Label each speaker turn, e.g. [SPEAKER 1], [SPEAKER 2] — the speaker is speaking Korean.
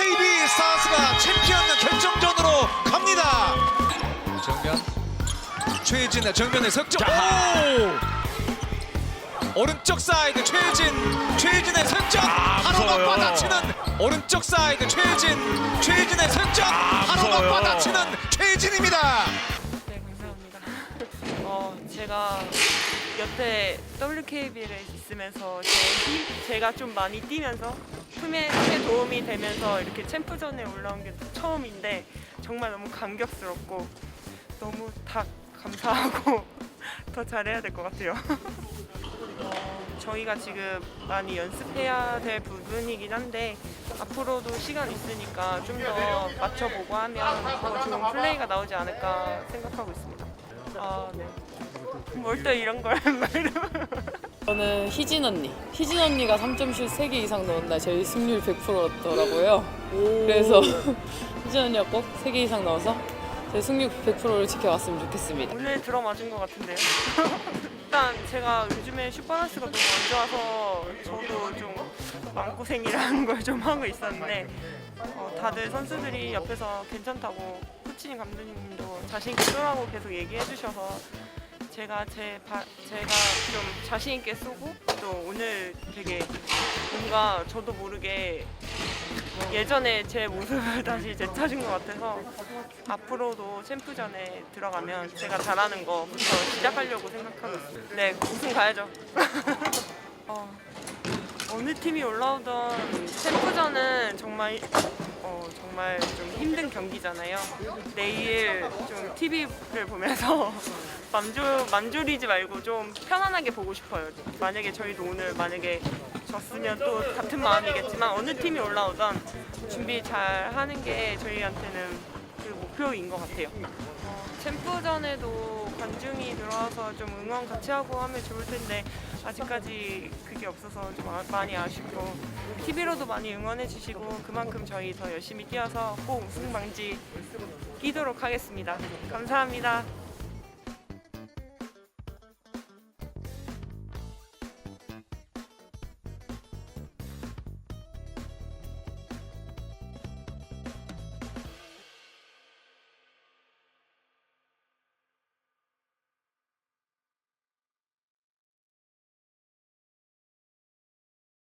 [SPEAKER 1] KB 스타즈가 챔피언 결정전으로 갑니다. 정면 최진의 정면의 석점. 오! 오른쪽 사이드 최진 최진의 석점 하로가
[SPEAKER 2] 무서워요.
[SPEAKER 1] 받아치는 오른쪽 사이드 최진 최진의 석점 하로가
[SPEAKER 2] 무서워요.
[SPEAKER 1] 받아치는 최진입니다.
[SPEAKER 3] 네, 감사합니다. 어, 제가 여태 WKB를 있으면서 제 힘, 제가 좀 많이 뛰면서 품에 도움이 되면서 이렇게 챔프전에 올라온 게 처음인데 정말 너무 감격스럽고 너무 다 감사하고 더 잘해야 될 것 같아요. 어, 저희가 지금 많이 연습해야 될 부분이긴 한데 앞으로도 시간 있으니까 좀 더 맞춰보고 하면 더 좋은 플레이가 나오지 않을까 생각하고 있습니다. 아 네. 뭘 또 이런 걸
[SPEAKER 4] 저는 희진 언니. 희진 언니가 3점슛 3개 이상 넣은 날 제일 승률 100%였더라고요. 그래서 희진 언니가 꼭 3개 이상 넣어서 제 승률 100%를 지켜왔으면 좋겠습니다.
[SPEAKER 3] 오늘 들어맞은 것 같은데요. 일단 제가 요즘에 슈퍼런스가 너무 안 좋아서 저도 좀 마음고생이라는 걸 좀 하고 있었는데 어, 다들 선수들이 옆에서 괜찮다고 코치님 감독님도 자신 있게 쏘라고 계속 얘기해 주셔서 제가 제 바, 제가 좀 자신 있게 쏘고 또 오늘 되게 뭔가 저도 모르게 예전에 제 모습을 다시 되찾은 것 같아서 앞으로도 챔프전에 들어가면 제가 잘하는 거부터 시작하려고 생각하고 있어요. 네, 우승 가야죠. 어, 어느 팀이 올라오던 챔프전은 정말 어, 정말 좀 힘든 경기잖아요. 내일 좀 TV를 보면서 맘조, 맘졸이지 말고 좀 편안하게 보고 싶어요. 만약에 저희도 오늘 만약에 졌으면 또 같은 마음이겠지만 어느 팀이 올라오던 준비 잘 하는 게 저희한테는 그 목표인 것 같아요. 어, 챔프전에도 관중이 들어와서 좀 응원 같이 하고 하면 좋을 텐데 아직까지 그게 없어서 좀 아- 많이 아쉽고 TV로도 많이 응원해 주시고 그만큼 저희 더 열심히 뛰어서 꼭 우승 방지 끼도록 하겠습니다. 감사합니다.